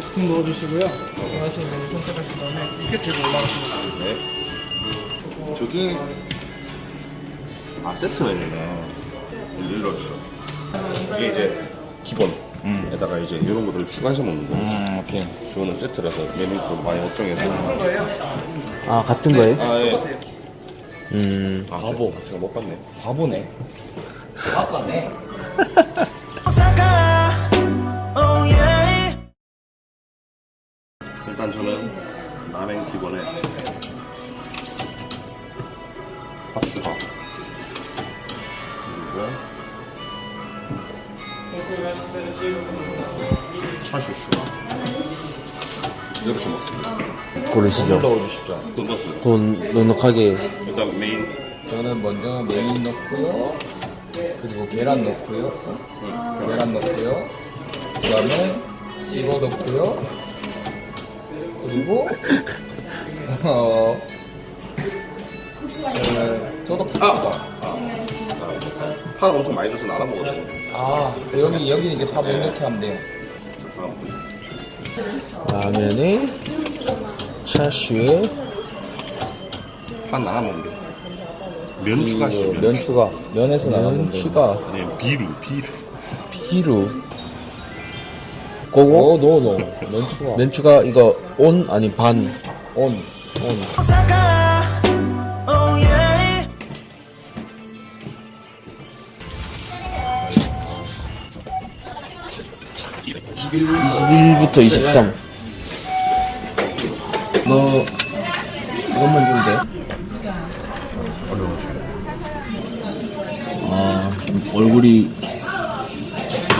스푼 넣어주시고요. 원하시는 메뉴 선택하신 다음에 티켓 들고 올라가시면 됩니다. 네. 저기 아 세트 메뉴네. 일러주죠. 이게 이제 기본에다가 이제 이런 것들을 추가해서 먹는 거. 음, 오케이. 저는 세트라서 메뉴도 많이 걱정해서. 거예요? 아, 같은 거예요? 아 예. 음. 아, 바보. 제가 못 봤네. 바보네. 아까네. 일단 저는 라멘 기본에 밥 추가. 그리고 차슈 추가. 이렇게 먹습니다. 고르시죠. 넣어주십시오. 돈 넣습니다. 돈 넉넉하게. 일단 메인 저는 먼저 메인 넣고요. 그리고 계란 넣고요. 계란 넣고요. 그 다음에 이거 넣고요. 그리고, 어, 저는, 저도 팥파 엄청 많이 줘서 나눠 먹거든요. 아, 여기, 여기 이제 밥못 넣게 하면 돼요. 라면에 차슈에 파 나눠 먹는 게. 면 추가시면. 면 추가. 면에서 나가는 면 거. 추가, 아니 비루 비루. 피루. 고고? 어, 넣어, 넣어. 면 추가. 면 추가 이거 온 아니 반. 온. 온. (21부터 23) 너 이것만 주면 돼? 아 얼굴이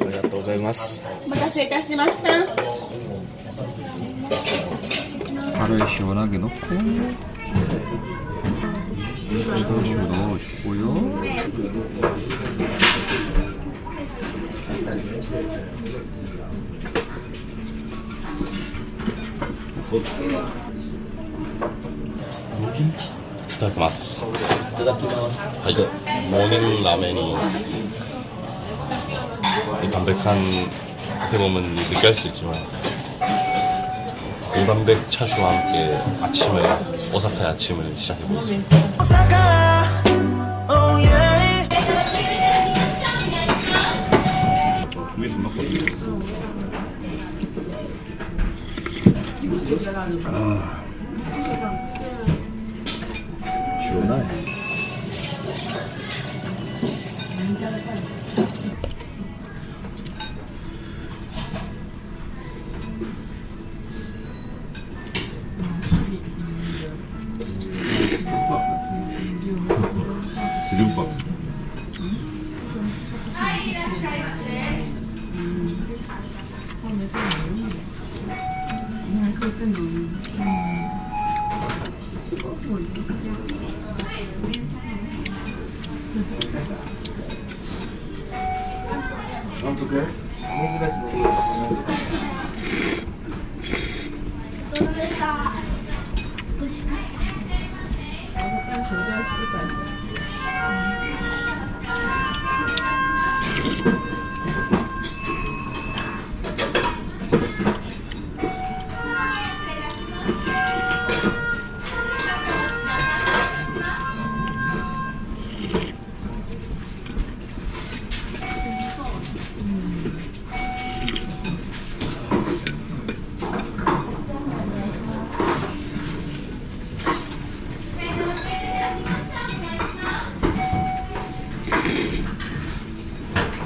ありがとうございますお待たせいたしました。 밥을 시원하게 넣고 소주 넣어주고요. 부탁드립니다. 아, 이거 모닝 라멘이 이 담백한 어떻게 보면 느끼할 수 있지만 고단백 차슈와 함께 아침을 오사카의 아침을 시작해보겠습니다. 위에 좀 넣거든요. 시원하 어떻게?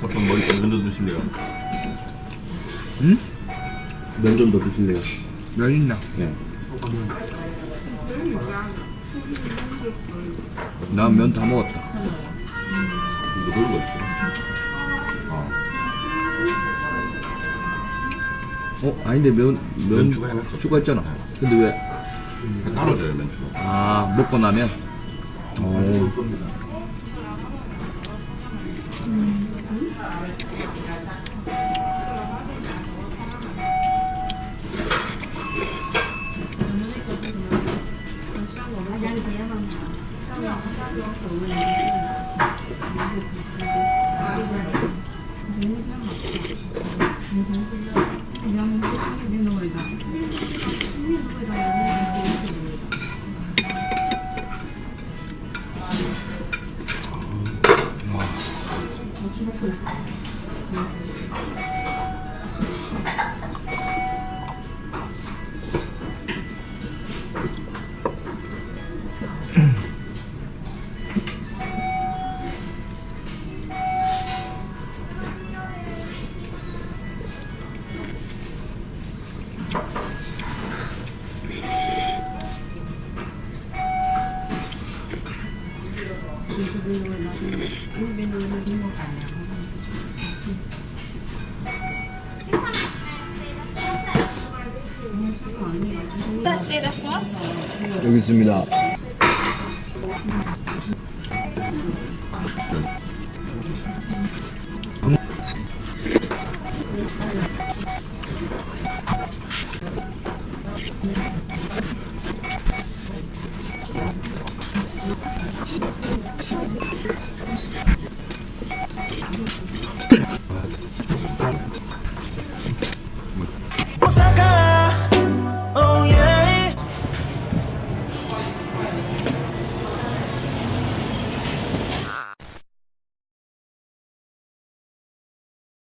잠깐 머리 좀 면도 드실래요? 면좀 더 드실래요? 면 있나? 네. 난 면 다 먹었다. 이거 놀고 있어. 어? 아닌데 면, 면 면 추가해놨죠? 추가했잖아. 근데 왜? 따로 줘요, 면추. 아, 먹고 나면? 你尝试一个的味道 여기 있습니다.